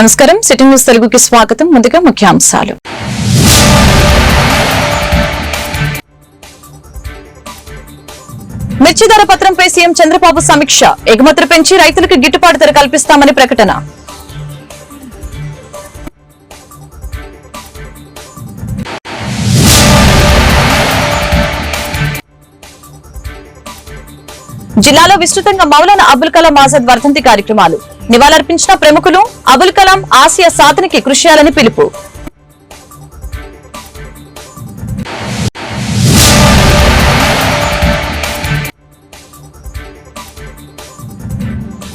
నమస్కారం. Sitting news తెలుగుకి స్వాగతం. ముందుగా ముఖ్యాంశాలు. మిర్చి ధర పత్రంపై సీఎం చంద్రబాబు సమీక్ష. ఎగుమతులు పెంచి రైతులకు గిట్టుబాటు ధర కల్పిస్తామని ప్రకటన. జిల్లాలో విస్తృతంగా మౌలానా అబుల్ కలాం ఆజాద్ వర్ధంతి కార్యక్రమాలు. నివాళులర్పించిన ప్రముఖులు అబుల్ కలాం ఆసియా సాధనకి కృషి చేయాలని పిలుపు.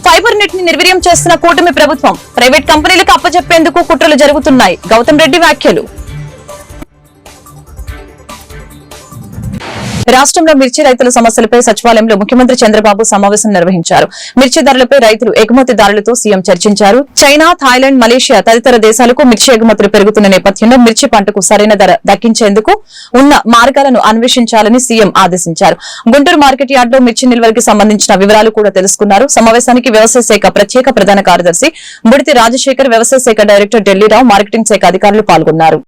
ఫైబర్ నెట్ని నిర్వీర్యం చేస్తున్న కూటమి ప్రభుత్వం ప్రైవేట్ కంపెనీలకు అప్పచెప్పేందుకు కుట్రలు జరుగుతున్నాయి. గౌతమ్ రెడ్డి వ్యాఖ్యలు. రాష్ట్రంలో మిర్చి రైతుల సమస్యలపై సచివాలయంలో ముఖ్యమంత్రి చంద్రబాబు సమావేశం నిర్వహించారు. మిర్చి ధరలపై రైతులు ఎగుమతిదారులతో సీఎం చర్చించారు. చైనా థాయిలాండ్ మలేషియా తదితర దేశాలకు మిర్చి ఎగుమతులు పెరుగుతున్న నేపథ్యంలో మిర్చి పంటకు సరైన ధర దక్కించేందుకు ఉన్న మార్గాలను అన్వేషించాలని సీఎం ఆదేశించారు. గుంటూరు మార్కెట్ యార్డులో మిర్చి నిల్వలకి సంబంధించిన వివరాలు కూడా తెలుసుకున్నారు. సమావేశానికి వ్యవసాయ శాఖ ప్రత్యేక ప్రధాన కార్యదర్శి బుడితి రాజశేఖర్ వ్యవసాయ శాఖ డైరెక్టర్ ఢిల్లీరావు మార్కెటింగ్ శాఖ అధికారులు పాల్గొన్నారు.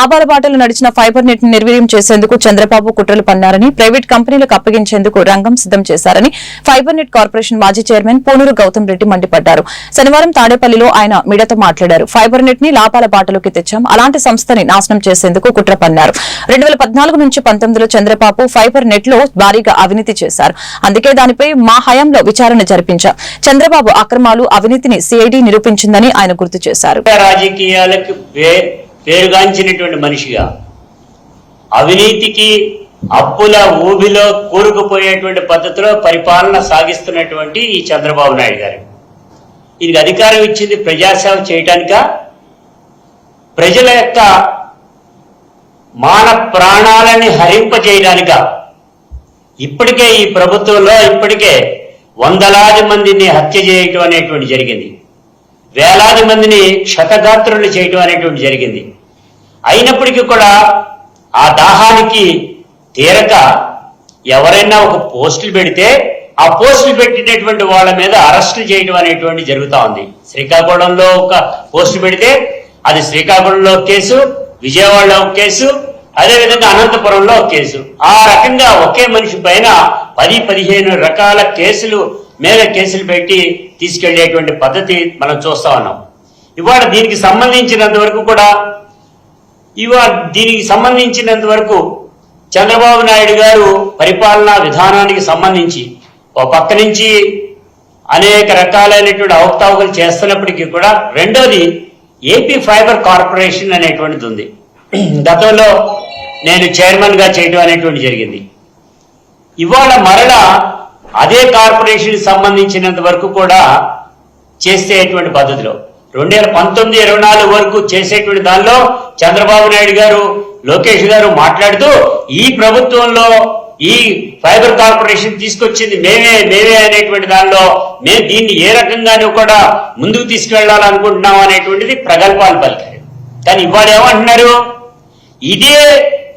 లాభాల బాటలు నడిచిన ఫైబర్ నెట్ని నిర్వీర్యం చేసేందుకు చంద్రబాబు కుట్రలు పన్నారని ప్రైవేట్ కంపెనీలకు అప్పగించేందుకు రంగం సిద్దం చేశారని ఫైబర్ నెట్ కార్పొరేషన్ మాజీ చైర్మన్ పూనూరు గౌతమ్ రెడ్డి మండిపడ్డారు. శనివారం తాడేపల్లిలో ఆయన మీడియాతో మాట్లాడారు. ఫైబర్ నెట్ని లాభాల బాటలోకి తెచ్చాం. అలాంటి సంస్థని నాశనం చేసేందుకు కుట్ర పన్నారు. రెండు వేల పద్నాలుగు నుంచి పంతొమ్మిదిలో చంద్రబాబు ఫైబర్ నెట్లో భారీగా అవినీతి చేశారు. అందుకే దానిపై మా హయాంలో విచారణ జరిపించాం. చంద్రబాబు అక్రమాలు అవినీతిని సిఐడి నిరూపించిందని ఆయన గుర్తు చేశారు. రాజకీయాలకు పేరుగాంచినటువంటి మనిషిగా అవినీతికి అప్పుల ఊబిలో కూరుకుపోయేటువంటి పద్ధతిలో పరిపాలన సాగిస్తున్నటువంటి ఈ చంద్రబాబు నాయుడు గారు. ఇది అధికారం ఇచ్చింది ప్రజాసేవ చేయటానిక? ప్రజల యొక్క మాన ప్రాణాలని హరింపజేయడానిక? ఇప్పటికే ఈ ప్రభుత్వంలో ఇప్పటికే వందలాది మందిని హత్య చేయటం అనేటువంటి జరిగింది. వేలాది మందిని క్షతగాత్రులు చేయటం అనేటువంటి జరిగింది. అయినప్పటికీ కూడా ఆ దాహానికి తీరక ఎవరైనా ఒక పోస్టులు పెడితే ఆ పోస్టులు పెట్టినటువంటి వాళ్ళ మీద అరెస్టులు చేయడం అనేటువంటి జరుగుతూ ఉంది. శ్రీకాకుళంలో ఒక పోస్టు పెడితే అది శ్రీకాకుళంలో ఒక కేసు విజయవాడలో ఒక కేసు అదేవిధంగా అనంతపురంలో ఒక కేసు. ఆ రకంగా ఒకే మనిషి పైన పది పదిహేను రకాల కేసులు మీద కేసులు పెట్టి తీసుకెళ్ళేటువంటి పద్ధతి మనం చూస్తా ఉన్నాం. ఇవాళ దీనికి సంబంధించినంత వరకు కూడా ఇవాళ దీనికి సంబంధించినంత వరకు చంద్రబాబు నాయుడు గారు పరిపాలనా విధానానికి సంబంధించి ఒక పక్క నుంచి అనేక రకాలైనటువంటి అవకతవకలు చేస్తున్నప్పటికీ కూడా రెండోది ఏపీ ఫైబర్ కార్పొరేషన్ అనేటువంటిది ఉంది. గతంలో నేను చైర్మన్గా చేయడం అనేటువంటి జరిగింది. ఇవాళ మరలా అదే కార్పొరేషన్ సంబంధించినంత వరకు కూడా చేసేటువంటి పద్ధతిలో రెండు వేల పంతొమ్మిది ఇరవై నాలుగు వరకు చేసేటువంటి దానిలో చంద్రబాబు నాయుడు గారు లోకేష్ గారు మాట్లాడుతూ ఈ ప్రభుత్వంలో ఈ ఫైబర్ కార్పొరేషన్ తీసుకొచ్చింది మేమే మేమే అనేటువంటి దానిలో మేము దీన్ని ఏ రకంగానూ కూడా ముందుకు తీసుకెళ్ళాలనుకుంటున్నాం అనేటువంటిది ప్రగల్భాలు పలికారు. కానీ ఇవాళ ఏమంటున్నారు? ఇదే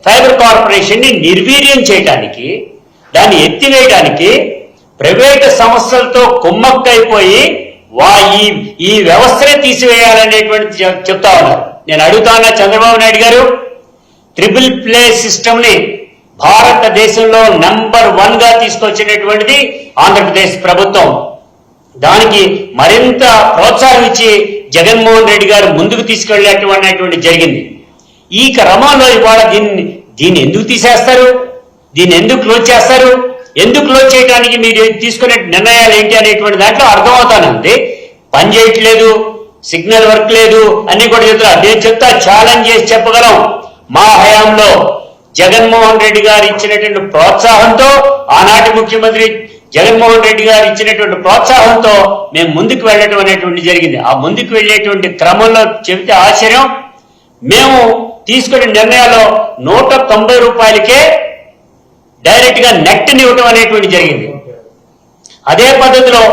ఫైబర్ కార్పొరేషన్ని నిర్వీర్యం చేయడానికి దాన్ని ఎత్తివేయడానికి ప్రైవేటు సంస్థలతో కుమ్మక్కైపోయి వా ఈ ఈ వ్యవస్థనే తీసివేయాలనేటువంటి చెప్తా ఉన్నారు. నేను అడుగుతా చంద్రబాబు నాయుడు గారు ట్రిపుల్ ప్లే సిస్టమ్ని భారతదేశంలో నంబర్ వన్గా తీసుకొచ్చినటువంటిది ఆంధ్రప్రదేశ్ ప్రభుత్వం. దానికి మరింత ప్రోత్సాహం ఇచ్చి జగన్మోహన్ రెడ్డి గారు ముందుకు తీసుకెళ్ళేటువంటి జరిగింది. ఈ క్రమంలో ఇవాళ దీన్ని దీన్ని ఎందుకు తీసేస్తారు? దీన్ని ఎందుకు క్లోజ్ చేస్తారు? ఎందుకు క్లోజ్ చేయడానికి మీరు తీసుకునే నిర్ణయాలు ఏంటి అనేటువంటి దాంట్లో అర్థమవుతానంది. పని చేయట్లేదు సిగ్నల్ వర్క్ లేదు అన్ని కూడా చెప్తారు నేను చెప్తా ఛాలెంజ్ చేసి చెప్పగలం. మా హయాంలో జగన్మోహన్ రెడ్డి గారు ఇచ్చినటువంటి ప్రోత్సాహంతో ఆనాటి ముఖ్యమంత్రి జగన్మోహన్ రెడ్డి గారు ఇచ్చినటువంటి ప్రోత్సాహంతో మేము ముందుకు వెళ్ళటం అనేటువంటి జరిగింది. ఆ ముందుకు వెళ్ళేటువంటి క్రమంలో చెబితే ఆశ్చర్యం. మేము తీసుకునే నిర్ణయాల్లో నూట తొంభై రూపాయలకే డైరెక్ట్గా నెట్ ఇవ్వటం అనేటువంటి జరిగింది. అదే పద్ధతిలో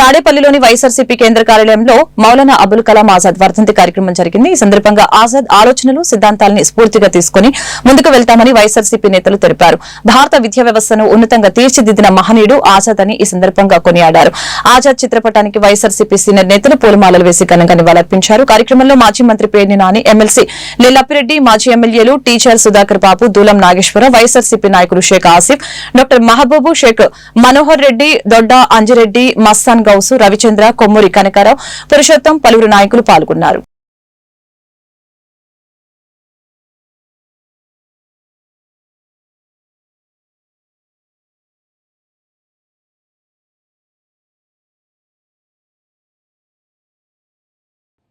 తాడేపల్లిలోని వైఎస్ఆర్సీపీ కేంద్ర కార్యాలయంలో మౌలానా అబుల్ కలాం ఆజాద్ వర్ధంతి కార్యక్రమం జరిగింది. ఈ సందర్భంగా ఆజాద్ ఆలోచనలు సిద్ధాంతాలని స్ఫూర్తిగా తీసుకుని ముందుకు వెళ్తామని వైఎస్ఆర్సీపీ నేతలు తెలిపారు. భారత విద్యా వ్యవస్థను ఉన్నతంగా తీర్చిదిద్దిన మహనీయుడు ఆజాద్ అని ఈ సందర్భంగా కొనియాడారు. ఆజాద్ చిత్రపటానికి వైఎస్ఆర్సీపీ సీనియర్ నేతలు పూలమాలలు వేసి ఘనంగా నివాళులర్పించారు. కార్యక్రమంలో మాజీ మంత్రి పేర్ని నాని ఎమ్మెల్సీ లీలప్పిరెడ్డి మాజీ ఎమ్మెల్యేలు టీచర్ సుధాకర్ బాబు దూలం నాగేశ్వరరావు వైఎస్ఆర్సీపీ నాయకులు షేక్ ఆసిఫ్ డాక్టర్ మహబూబు షేక్ మనోహర్ రెడ్డి దొడ్డ అంజిరెడ్డి మస్తాన్ గౌసు రవిచంద్ర కొమ్మూరి కనకారావు పురుషోత్తం పలువురు నాయకులు పాల్గొన్నారు.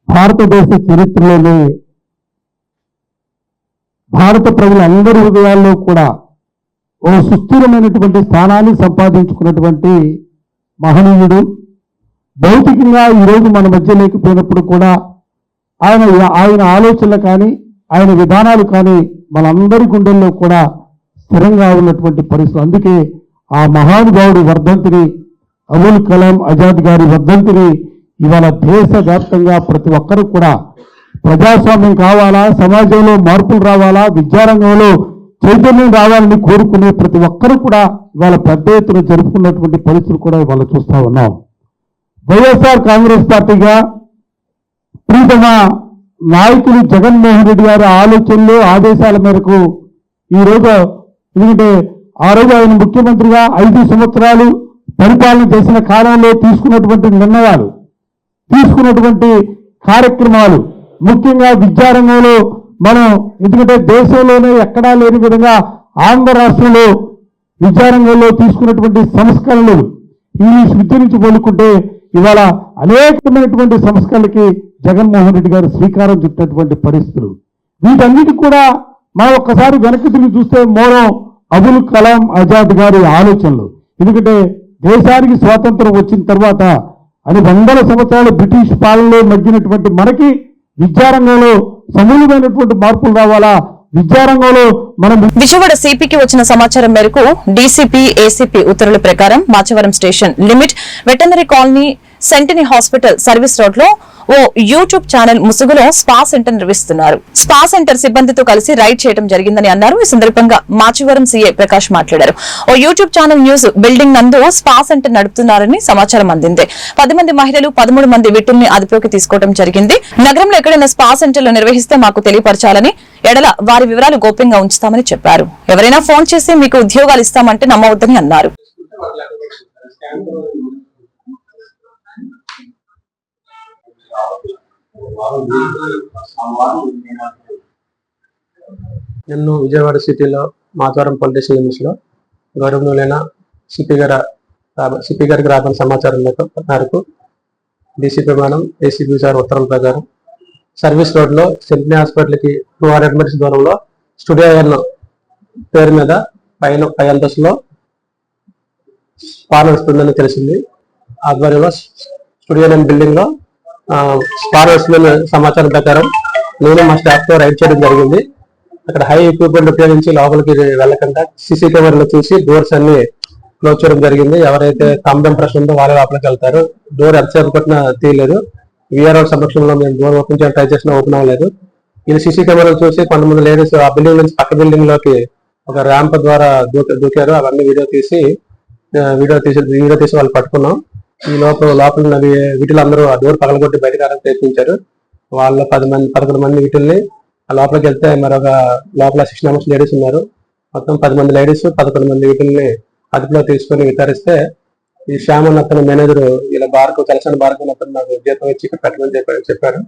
భారతదేశ చరిత్రలోనే భారత ప్రజలందరి హృదయాల్లో కూడా ఓ సుస్థిరమైనటువంటి స్థానాన్ని సంపాదించుకున్నటువంటి మహనీయుడు. భౌతికంగా ఈరోజు మన మధ్య లేకపోయినప్పుడు కూడా ఆయన ఆయన ఆలోచనలు కానీ ఆయన విధానాలు కానీ మనందరి గుండెల్లో కూడా స్థిరంగా ఉన్నటువంటి పరిస్థితులు అందుకే ఆ మహానుభావుడి వర్ధంతిని అబుల్ కలాం ఆజాద్ గారి వర్ధంతిని ఇవాళ దేశవ్యాప్తంగా ప్రతి ఒక్కరూ కూడా ప్రజాస్వామ్యం కావాలా? సమాజంలో మార్పులు రావాలా? విద్యారంగంలో చైతన్యం రావాలని కోరుకునే ప్రతి ఒక్కరూ కూడా ఇవాళ పెద్ద ఎత్తున జరుపుకున్నటువంటి పరిస్థితులు కూడా ఇవాళ చూస్తా ఉన్నాం. వైఎస్ఆర్ కాంగ్రెస్ పార్టీగా ప్రీతమ నాయకులు జగన్మోహన్ రెడ్డి గారి ఆలోచనలు ఆదేశాల మేరకు ఈ రోజు ఎందుకంటే ఆ రోజు ఆయన ముఖ్యమంత్రిగా ఐదు సంవత్సరాలు పరిపాలన చేసిన కాలంలో తీసుకున్నటువంటి నిర్ణయాలు తీసుకున్నటువంటి కార్యక్రమాలు ముఖ్యంగా విద్యారంగంలో మనం ఎందుకంటే దేశంలోనే ఎక్కడా లేని విధంగా ఆంధ్ర రాష్ట్రంలో విద్యారంగంలో తీసుకున్నటువంటి సంస్కరణలు ఇంగ్లీష్ విద్య నుంచి పోలుకుంటే ఇవాళ అనేకమైనటువంటి సంస్కరణలకి జగన్మోహన్ రెడ్డి గారు శ్రీకారం చుట్టినటువంటి పరిస్థితులు. వీటన్నిటికి కూడా మనం ఒక్కసారి వెనక్కి తిరిగి చూస్తే మూలం అబుల్ కలాం ఆజాద్ గారి ఆలోచనలు. ఎందుకంటే దేశానికి స్వాతంత్రం వచ్చిన తర్వాత అని వందల సంవత్సరాలు బ్రిటిష్ పాలనలో మగ్గినటువంటి మనకి విద్యారంగంలో సమూలమైనటువంటి మార్పులు రావాలా? విద్యారంగంలో మనం విజయవాడ సిపికి వచ్చిన సమాచారం మేరకు డీసీపీ ఏసీపీ ఉత్తర్వుల ప్రకారం Machavaram station limit veterinary colony centenary hospital service రోడ్లో ఓ యూట్యూబ్ ఛానల్ ముసుగులో స్పా సెంటర్ నిర్వహిస్తున్నారు. స్పా సెంటర్ సిబ్బందితో కలిసి రైడ్ చేయడం జరిగిందని అన్నారు. ఈ సందర్భంగా మాచివరం సీఏ ప్రకాష్ మాట్లాడారు. ఓ యూట్యూబ్ ఛానల్ న్యూస్ బిల్డింగ్ నందు స్పా సెంటర్ నడుపుతున్నారని సమాచారం అందింది. పది మంది మహిళలు పదమూడు మంది విటుల్ని అదుపులోకి తీసుకోవడం జరిగింది. నగరంలో ఎక్కడైనా స్పా సెంటర్లు నిర్వహిస్తే మాకు తెలియపరచాలని ఎడల వారి వివరాలు గోప్యంగా ఉంచుతామని చెప్పారు. ఎవరైనా ఫోన్ చేసి మీకు ఉద్యోగాలు ఇస్తామంటే నమ్మవద్దని అన్నారు. నిన్ను విజయవాడ సిటీలో మాధవరం పోలీస్ లిమిట్స్లో గౌరవనీయులైన సిపి గారు సిపి గారికి రాబడిన సమాచారం మేరకు- మేరకు డీసీపీ మేడం ఏసీపీ సార్ ఉత్తర్వుల ప్రకారం సర్వీస్ రోడ్లో symphony hospital two hundred metres దూరంలో స్టూడియో వన్ పేరు మీద పైన పై అంతస్తులో స్పా వస్తుందని తెలిసింది. ఆధ్వర్యంలో స్టూడియో వన్ బిల్డింగ్ స్పార్ ఆ, సమాచారం ప్రకారం నేను మా స్టాఫ్తో రైడ్ చేయడం జరిగింది. అక్కడ హై ఎక్విప్మెంట్ ఉపయోగించి లోపలికి వెళ్ళకుండా సీసీ కెమెరాలు చూసి డోర్స్ అన్ని క్లోజ్ చేయడం జరిగింది. ఎవరైతే కంబెం ప్రశ్న ఉందో వాళ్ళే లోపలికి వెళ్తారు. డోర్ ఎంతసేపు పట్టినా తీయలేదు. విఆర్ఓ సమక్షంలో మేము డోర్ ఓపెన్ చేయడం ట్రై చేసినా ఓపెన్ అవ్వలేదు. ఇది సీసీ కెమెరాలు చూసి కొంతమంది లేడీస్ ఆ బిల్డింగ్ నుంచి పక్క బిల్డింగ్లోకి ఒక ర్యాంప్ ద్వారా దూకారు. అవన్నీ వీడియో తీసి వీడియో తీసి వీడియో తీసి వాళ్ళు పట్టుకున్నాం. ఈ లోపల లోపల ఉన్న వీటిలో అందరూ ఆ డోర్ పగలగొట్టి బయటకు రావడానికి ప్రయత్నించారు. వాళ్ళ పది మంది పదకొండు మంది వీటిల్ని ఆ లోపలికి వెళ్తే మరొక లోపల సిక్స్ మెంబర్స్ లేడీస్ ఉన్నారు. మొత్తం పది మంది లేడీస్ పదకొండు మంది వీటిల్ని అదుపులో తీసుకొని విచారిస్తే ఈ శ్యామ్ అన్న అతను మేనేజర్ ఇలా బార్కు తెలిసిన బార్కు అతను నాకు జీతం ఇచ్చి పెట్టమని చెప్పారు చెప్పారు.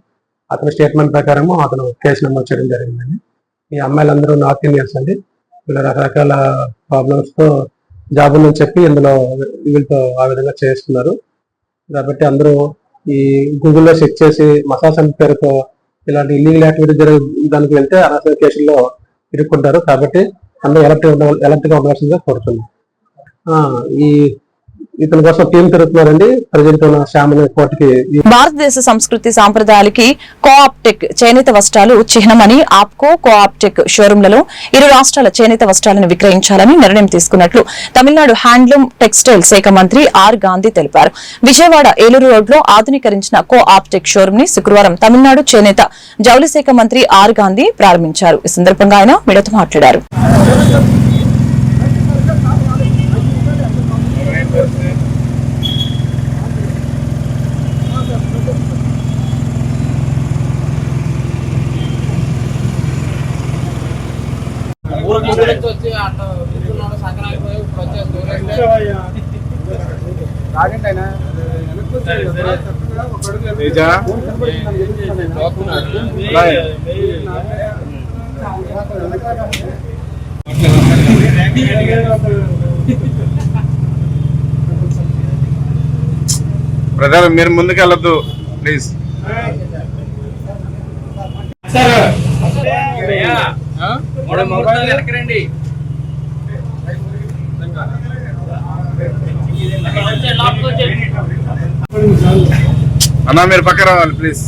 అతని స్టేట్మెంట్ ప్రకారము అతను కేసు నమోదు చేయడం జరిగిందండి. ఈ అమ్మాయిలందరూ నార్త్ ఇండియన్స్ అండి. ఇలా రకరకాల ప్రాబ్లమ్స్తో జాబ్ ఉందని చెప్పి ఇందులో వీళ్ళతో ఆ విధంగా చేస్తున్నారు. కాబట్టి అందరూ ఈ గూగుల్లో సెర్చ్ చేసి మసాజ్ అని పేరుతో ఇలాంటి ఇల్లీగల్ యాక్టివిటీ జరిగే దానికి వెళ్తే అనవసర కేసుల్లో ఇరుక్కుంటారు. కాబట్టి అందరూ ఎలర్ట్ ఎలర్ట్గా ఉండవలసిందిగా కోరుతున్నాం. ఈ ఇతని కోసం టీం తిరుగుతున్నారండి? ప్రజెంట్ ఉన్న శ్యామల కోర్టుకి భారతదేశ సంస్కృతి సాంప్రదాయాలకి కోఆప్టెక్ చేనేత వస్త్రాలు చిహ్నమని ఆప్కో కోఆప్టెక్ షోరూంలలో ఇరు రాష్ట్రాల చేనేత వస్త్రాలను విక్రయించాలని నిర్ణయం తీసుకున్నట్లు తమిళనాడు హ్యాండ్లూమ్ టెక్స్టైల్ శాఖ మంత్రి ఆర్ గాంధీ తెలిపారు. విజయవాడ ఏలూరు రోడ్లో ఆధునీకరించిన కో ఆప్టెక్ షోరూం ని శుక్రవారం తమిళనాడు చేనేత జౌళి శాఖ మంత్రి ఆర్ గాంధీ ప్రారంభించారు. ఈ సందర్భంగా ఆయన మీడియాతో మాట్లాడారు. బ్రదర్ మీరు ముందుకు వెళ్ళొద్దు ప్లీజ్. వెనకరండి అన్నా మీరు పక్క రావాలి ప్లీజ్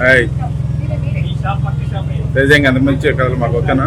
హాయ్ నిజంగా అంత మంచి కథలు మాకు ఓకేనా?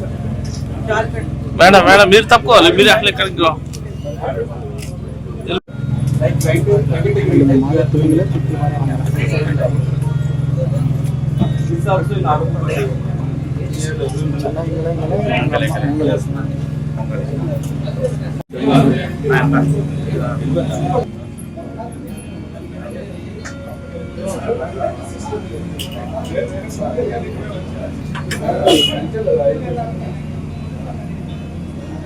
మేడం మేడం మీరు తప్పుకోవాలి మీరు అట్లా ఎక్కడికి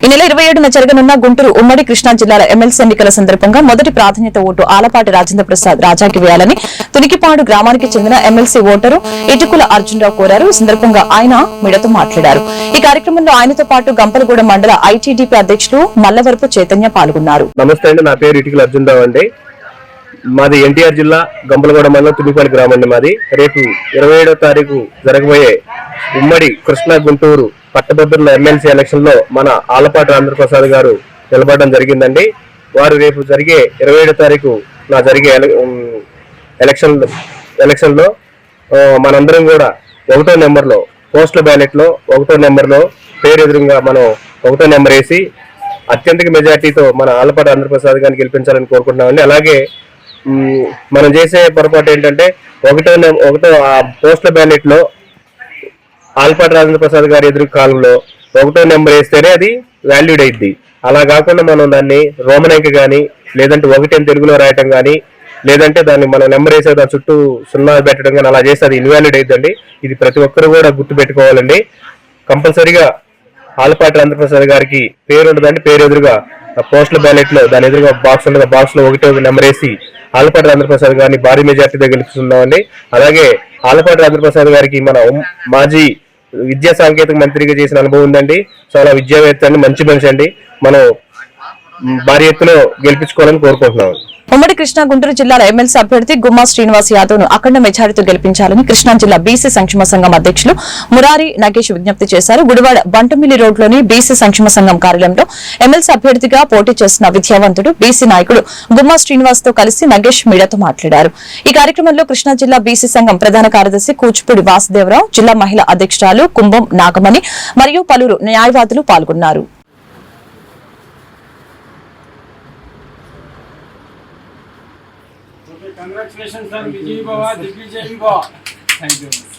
ఈ నెల ఇరవై ఏడున జరగనున్న గుంటూరు ఉమ్మడి కృష్ణా జిల్లాల ఎమ్మెల్సీ ఎన్నికల సందర్భంగా మొదటి ప్రాధాన్యత ఓటు ఆలపాటి రాజేంద్ర ప్రసాద్ రాజాకి వేయాలని తునికిపాడు గ్రామానికి చెందిన ఎమ్మెల్సీ ఓటరు ఇటుకుల అర్జున్రావు కోరారు. ఈ సందర్భంగా ఆయన మీడియాతో మాట్లాడారు. ఈ కార్యక్రమంలో ఆయనతో పాటు గంపలగూడ మండల ఐటీడీపీ అధ్యక్షులు మల్లవరపు చైతన్య పాల్గొన్నారు. నమస్తే అండి నా పేరు ఇటుకల అర్జున్రావు అండి. మాది ఎన్టీఆర్ జిల్లా గంపలగూడ మండలం తునికిపాడు గ్రామం అండి మాది. రేపు ఇరవై ఏడవ తారీఖు జరగబోయే ఉమ్మడి కృష్ణా గుంటూరు పట్టభద్రుల ఎమ్మెల్సీ ఎలక్షన్లో మన ఆలపాటి ఆంధ్రప్రసాద్ గారు నిలబడడం జరిగిందండి. వారు రేపు జరిగే ఇరవై ఏడో తారీఖు నా జరిగే ఎలక్షన్ ఎలక్షన్లో మనందరం కూడా ఒకటో నెంబర్లో పోస్టల్ బ్యాలెట్లో ఒకటో నెంబర్లో పేరు ఎదురుగా మనం ఒకటో నెంబర్ వేసి అత్యంత మెజార్టీతో మన ఆలపాటి ఆంధ్రప్రసాద్ గారిని గెలిపించాలని కోరుకుంటున్నామండి. అలాగే మనం చేసే పొరపాటు ఏంటంటే ఒకటో ఒకటో ఆ పోస్టల్ బ్యాలెట్లో ఆల్పాటి రాజేంద్ర ప్రసాద్ గారి ఎదురు కాలంలో ఒకటో నెంబర్ వేస్తేనే అది వాల్యూడ్ అయింది అలా కాకుండా మనం దాన్ని రోమన్ కానీ లేదంటే ఒకటి అని తెలుగులో రాయటం కానీ లేదంటే దాన్ని మనం నెంబర్ వేసే దాని చుట్టూ సున్నా పెట్టడం కానీ అలా చేస్తే అది ఇన్వాలిడ్ అయిద్దండి. ఇది ప్రతి ఒక్కరు కూడా గుర్తు పెట్టుకోవాలండి కంపల్సరీగా ఆలపాటి ఆంధ్రప్రసాద్ గారికి పేరు ఉండదండి పేరు ఎదురుగా పోస్టల్ బ్యాలెట్లో దాని ఎదురుగా బాక్స్ ఉండగా బాక్స్లో ఒకటి ఒక నెంబర్ వేసి ఆలపాటి ఆంధ్రప్రసాద్ గారిని భారీ మెజార్టీతో గెలుపుతున్నామండి అలాగే ఆలపాటి రాంధ్రప్రసాద్ గారికి మన మాజీ విద్యా సాంకేతిక మంత్రిగా చేసిన అనుభవం ఉందండి. చాలా విద్యావేత్త అండి మంచి మనిషి అండి. మనం భారీ ఎత్తులో గెలిపించుకోవాలని కోరుకుంటున్నాం. ఉమ్మడి కృష్ణా గుంటూరు జిల్లాల ఎమ్మెల్సీ అభ్యర్థి గుమ్మా శ్రీనివాస్ యాదవ్ను అఖండ మెజారిటీతో గెలిపించాలని కృష్ణా జిల్లా బీసీ సంక్షేమ సంఘం అధ్యక్షులు మురారి నగేష్ విజ్ఞప్తి చేశారు. గుడివాడ బంటమిల్లి రోడ్లోని బీసీ సంక్షేమ సంఘం కార్యాలయంలో ఎమ్మెల్సీ అభ్యర్థిగా పోటీ చేసిన విద్యావంతుడు బీసీ నాయకుడు గుమ్మా శ్రీనివాస్తో కలిసి నగేష్ మీడియాతో మాట్లాడారు. ఈ కార్యక్రమంలో కృష్ణా జిల్లా బీసీ సంఘం ప్రధాన కార్యదర్శి కూచిపూడి వాసుదేవరావు జిల్లా మహిళా అధ్యక్షురాలు కుంభం నాగమణి మరియు పలువురు న్యాయవాదులు పాల్గొన్నారు. Congratulations, sir. Vijay Bhava, Divi Jai Bhava. Thank you.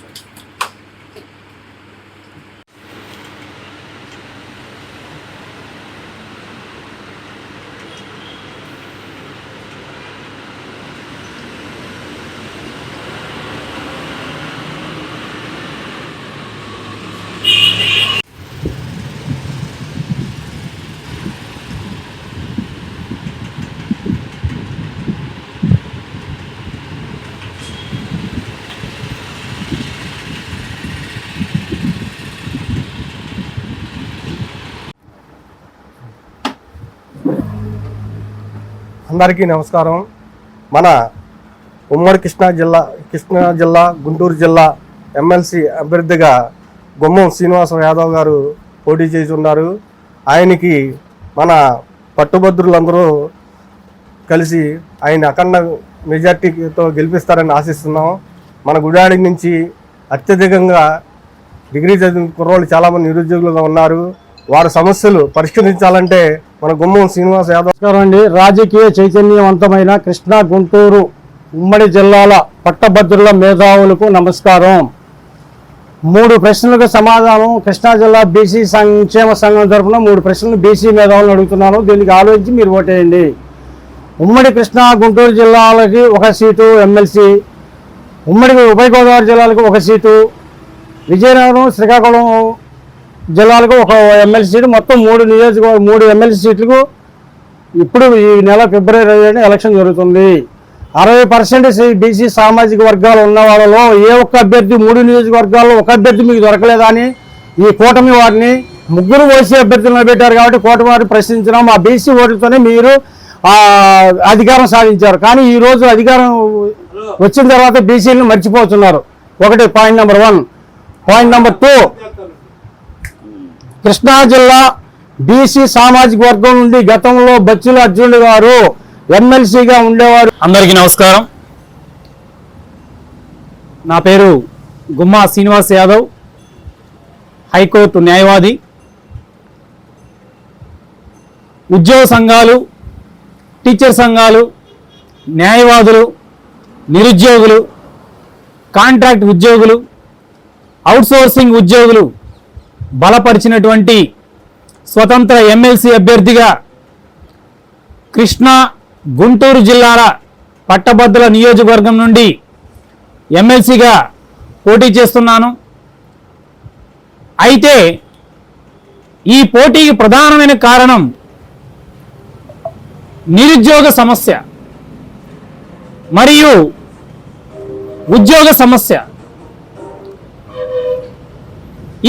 అందరికీ నమస్కారం. మన ఉమ్మడి కృష్ణా జిల్లా కృష్ణా జిల్లా గుంటూరు జిల్లా ఎమ్మెల్సీ అభ్యర్థిగా గుమ్మం శ్రీనివాస యాదవ్ గారు పోటీ చేసి ఉన్నారు ఆయనకి మన పట్టుభద్రులందరూ కలిసి ఆయన అఖండ మెజార్టీతో గెలిపిస్తారని ఆశిస్తున్నాం. మన గుడాడి నుంచి అత్యధికంగా డిగ్రీ చదివిన కుర్రోళ్ళు చాలామంది నిరుద్యోగులుగా ఉన్నారు. వారి సమస్యలు పరిష్కరించాలంటే మన గుమ్మం శ్రీనివాస్ యాదవ్. నమస్కారం అండి. రాజకీయ చైతన్యవంతమైన కృష్ణా గుంటూరు ఉమ్మడి జిల్లాల పట్టభద్రుల మేధావులకు నమస్కారం. మూడు ప్రశ్నలకు సమాధానం కృష్ణా జిల్లా బీసీ సంక్షేమ సంఘం తరఫున మూడు ప్రశ్నలు బీసీ మేధావులను అడుగుతున్నాను. దీనికి ఆలోచించి మీరు ఓటేయండి ఉమ్మడి కృష్ణా గుంటూరు జిల్లాలకి ఒక సీటు ఎమ్మెల్సీ ఉమ్మడి ఉభయ గోదావరి జిల్లాలకు ఒక సీటు విజయనగరం శ్రీకాకుళం జిల్లాలకు ఒక ఎమ్మెల్సీ సీటు మొత్తం మూడు నియోజకవర్గ మూడు ఎమ్మెల్సీ సీట్లకు ఇప్పుడు ఈ నెల ఫిబ్రవరి ఎలక్షన్ జరుగుతుంది. అరవై పర్సెంట్ బీసీ సామాజిక వర్గాలు ఉన్న వాళ్ళలో ఏ ఒక్క అభ్యర్థి మూడు నియోజకవర్గాల్లో ఒక అభ్యర్థి మీకు దొరకలేదా అని ఈ కూటమి వారిని ముగ్గురు ఓసీ అభ్యర్థులను పెట్టారు కాబట్టి కూటమి వారిని ప్రశ్నించడం ఆ బీసీ ఓట్లతోనే మీరు అధికారం సాధించారు. కానీ ఈ రోజు అధికారం వచ్చిన తర్వాత బీసీలను మర్చిపోతున్నారు. ఒకటి point number one. Point number two. Krishna జిల్లా బీసీ సామాజిక వర్గం నుండి గతంలో బచ్చుల అర్జునుడు గారు ఎమ్మెల్సీగా ఉండేవారు. అందరికీ నమస్కారం. నా పేరు గుమ్మా శ్రీనివాస్ యాదవ్ హైకోర్టు న్యాయవాది. ఉద్యోగ సంఘాలు టీచర్ సంఘాలు న్యాయవాదులు నిరుద్యోగులు కాంట్రాక్ట్ ఉద్యోగులు అవుట్సోర్సింగ్ ఉద్యోగులు బలపరిచినటువంటి స్వతంత్ర ఎమ్మెల్సీ అభ్యర్థిగా కృష్ణా గుంటూరు జిల్లాల పట్టభద్రుల నియోజకవర్గం నుండి ఎమ్మెల్సీగా పోటీ చేస్తున్నాను. అయితే ఈ పోటీకి ప్రధానమైన కారణం నిరుద్యోగ సమస్య మరియు ఉద్యోగ సమస్య.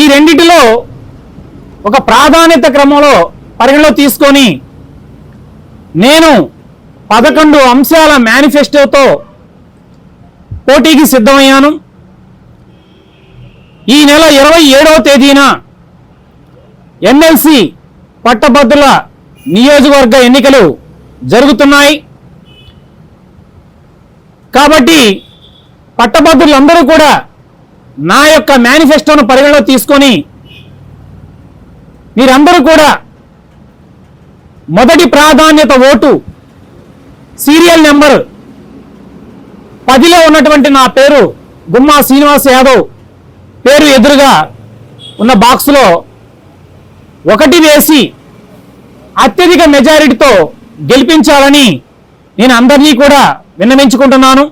ఈ రెండిటిలో ఒక ప్రాధాన్యత క్రమంలో పరిగణలో తీసుకొని నేను పదకొండు అంశాల మేనిఫెస్టోతో పోటీకి సిద్ధమయ్యాను. ఈ నెల ఇరవై ఏడవ తేదీన ఎమ్మెల్సీ పట్టభద్రుల నియోజకవర్గ ఎన్నికలు జరుగుతున్నాయి. కాబట్టి పట్టభద్రులందరూ కూడా నా యొక్క మేనిఫెస్టోను పరిగణలో తీసుకొని మీరందరూ కూడా మొదటి ప్రాధాన్యత ఓటు సీరియల్ నెంబర్ పదిలో ఉన్నటువంటి నా పేరు గుమ్మా శ్రీనివాస్ యాదవ్ పేరు ఎదురుగా ఉన్న బాక్స్లో ఒకటి వేసి అత్యధిక మెజారిటీతో గెలిపించాలని నేను అందరినీ కూడా విన్నవించుకుంటున్నాను.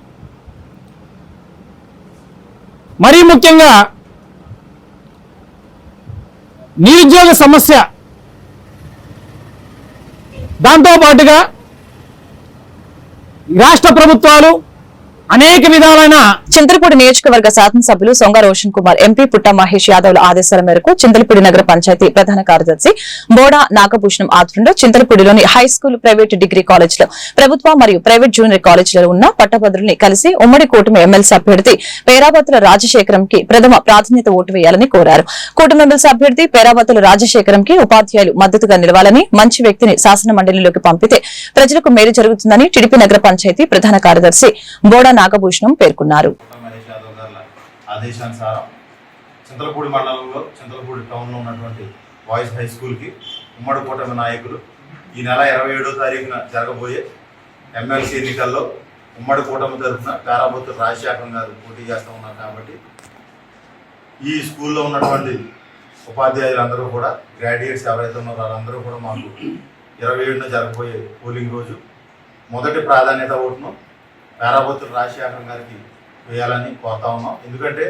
మరీ ముఖ్యంగా నిరుద్యోగ సమస్య. దాంతో పాటుగా రాష్ట్ర ప్రభుత్వాలు అనేక విధాలైన చింతలపూడి నియోజకవర్గ శాసనసభ్యులు సొంగ రోషన్ కుమార్ ఎంపీ పుట్ట మహేష్ యాదవ్ల ఆదేశాల మేరకు చింతలపూడి నగర పంచాయతీ ప్రధాన కార్యదర్శి బోడా నాగభూషణం ఆధ్వర్యంలో చింతలపూడిలోని హై స్కూల్ ప్రైవేట్ డిగ్రీ కాలేజ్లో ప్రభుత్వ మరియు ప్రైవేట్ జూనియర్ కాలేజీలో ఉన్న పట్టభద్రుల్ని కలిసి ఉమ్మడి కూటమి ఎమ్మెల్సీ అభ్యర్థి పేరావతుల రాజశేఖరం కి ప్రథమ ప్రాధాన్యత ఓటు వేయాలని కోరారు. కూటమి ఎమ్మెల్సీ అభ్యర్థి పేరావతుల రాజశేఖరం కి ఉపాధ్యాయులు మద్దతుగా నిలవాలని మంచి వ్యక్తిని శాసన మండలిలోకి పంపితే ప్రజలకు మేలు జరుగుతుందని టిడిపి నగర పంచాయతీ ప్రధాన కార్యదర్శి బోడా నాగభూషణం పేర్కొన్నారు. ఆదేశానుసారం చింతలపూడి మండలంలో చింతలపూడి టౌన్లో ఉన్నటువంటి బాయ్స్ హై స్కూల్కి ఉమ్మడి కూటమి నాయకులు ఈ నెల ఇరవై ఏడో తారీఖున జరగబోయే ఎమ్మెల్సీ ఎన్నికల్లో ఉమ్మడి కూటమి తరఫున పేరాబొత్తు రాజశేఖరం గారు పోటీ చేస్తూ ఉన్నారు కాబట్టి ఈ స్కూల్లో ఉన్నటువంటి ఉపాధ్యాయులందరూ కూడా గ్రాడ్యుయేట్స్ ఎవరైతే ఉన్నారో వాళ్ళందరూ కూడా మాకు ఇరవై ఏడున జరగబోయే పోలింగ్ రోజు. మొదటి ప్రాధాన్యత ఓటును పేరాబొత్తుల రాజశేఖరం గారికి వేయాలని కోరుతా ఉన్నాం. ఎందుకంటే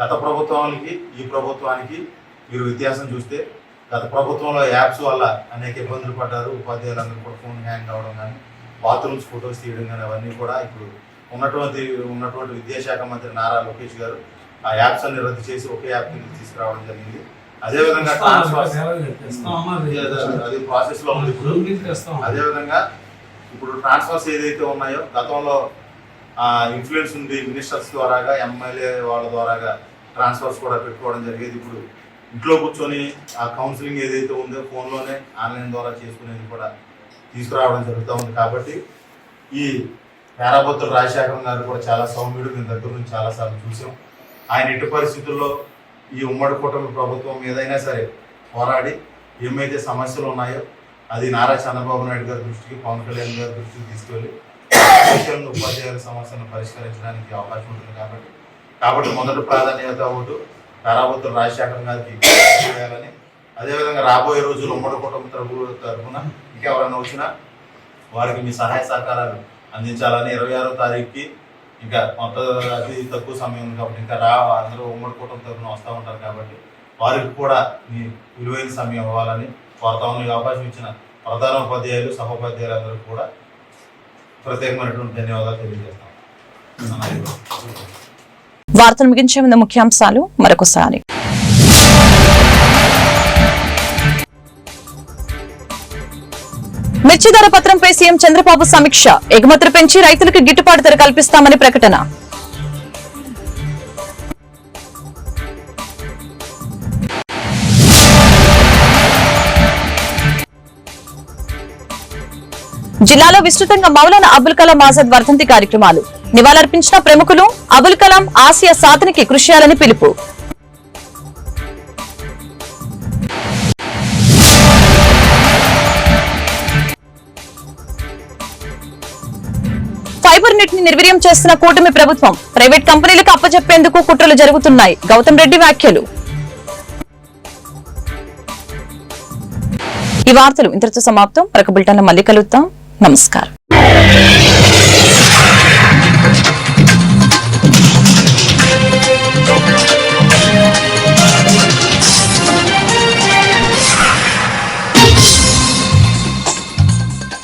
గత ప్రభుత్వానికి ఈ ప్రభుత్వానికి మీరు వ్యత్యాసం చూస్తే గత ప్రభుత్వంలో యాప్స్ వల్ల అనేక ఇబ్బందులు పడ్డారు. ఉపాధ్యాయులందరూ కూడా ఫోన్ హ్యాంగ్ అవ్వడం కానీ బాత్రూమ్స్ ఫొటోస్ తీయడం కానీ అవన్నీ కూడా ఇప్పుడు ఉన్నటువంటి ఉన్నటువంటి విద్యాశాఖ మంత్రి నారా లోకేష్ గారు ఆ యాప్స్ అన్ని రద్దు చేసి ఒకే యాప్ కింద తీసుకురావడం జరిగింది. అదేవిధంగా అది ప్రాసెస్లో ఉంది ఇప్పుడు. అదేవిధంగా ఇప్పుడు ట్రాన్స్ఫర్స్ ఏదైతే ఉన్నాయో గతంలో ఇన్ఫ్లుయెన్స్ ఉంది మినిస్టర్స్ ద్వారాగా ఎమ్మెల్యే వాళ్ళ ద్వారాగా ట్రాన్స్ఫర్స్ కూడా పెట్టుకోవడం జరిగేది. ఇప్పుడు ఇంట్లో కూర్చొని ఆ కౌన్సిలింగ్ ఏదైతే ఉందో ఫోన్లోనే ఆన్లైన్ ద్వారా చేసుకునేది కూడా తీసుకురావడం జరుగుతూ ఉంది. కాబట్టి ఈ పేరాబొత్తుల రాజశేఖరం గారు కూడా చాలా సౌమ్యుడు. మేము దగ్గర నుంచి చాలాసార్లు చూసాం. ఆయన ఎట్టి పరిస్థితుల్లో ఈ ఉమ్మడి కూటమి ప్రభుత్వం ఏదైనా సరే పోరాడి ఏమైతే సమస్యలు ఉన్నాయో అది నారా చంద్రబాబు నాయుడు గారి దృష్టికి పవన్ కళ్యాణ్ గారి దృష్టికి తీసుకెళ్ళి సమస్యలను ఉపాధ్యాయుల సమస్యలను పరిష్కరించడానికి అవకాశం ఉంటుంది కాబట్టి. కాబట్టి మొదటి ప్రాధాన్యత ఓటు తారాబుద్ధుల రాజశేఖర్ గారికి చేయాలని. అదేవిధంగా రాబోయే రోజులు ఉమ్మడి కుటుంబ తరపు- తరపున ఇంకెవరైనా వచ్చినా వారికి మీ సహాయ సహకారాలు అందించాలని ఇరవై ఆరో తారీఖుకి ఇంకా కొంత అతి తక్కువ సమయం ఉంది కాబట్టి ఇంకా రా అందరూ ఉమ్మడి కుటుంబ తరపున వస్తూ ఉంటారు కాబట్టి వారికి కూడా మీ విలువైన సమయం ఇవ్వాలని కోరుతా అవకాశం ఇచ్చిన ప్రధాన ఉపాధ్యాయులు సహోపాధ్యాయులు కూడా ప్రత్యేకమైనటువంటి ధన్యవాదాలు తెలియజేస్తాం. వార్తలు ముగించే ముందు ముఖ్యాంశాలు మరొకసారి. మిర్చి ధర పత్రంపై సీఎం చంద్రబాబు సమీక్ష. ఎగుమతులు పెంచి రైతులకు గిట్టుబాటు ధర కల్పిస్తామని ప్రకటన. జిల్లాలో విస్తృతంగా మౌలానా అబుల్ కలాం ఆజాద్ వర్ధంతి కార్యక్రమాలు. నివాళులర్పించిన ప్రముఖులు అబుల్ కలాం ఆసియా సాధనకి కృషి చేయాలని పిలుపు. ఫైబర్ నెట్ని నిర్వీర్యం చేస్తున్న కూటమి ప్రభుత్వం ప్రైవేట్ కంపెనీలకు అప్పచెప్పేందుకు కుట్రలు జరుగుతున్నాయి. గౌతమ్ రెడ్డి వ్యాఖ్యలు. ఈ వార్తలు ఇంతటితో సమాప్తం. మరొక బులెటిన్లో మళ్ళీ కలుద్దాం. నమస్కారం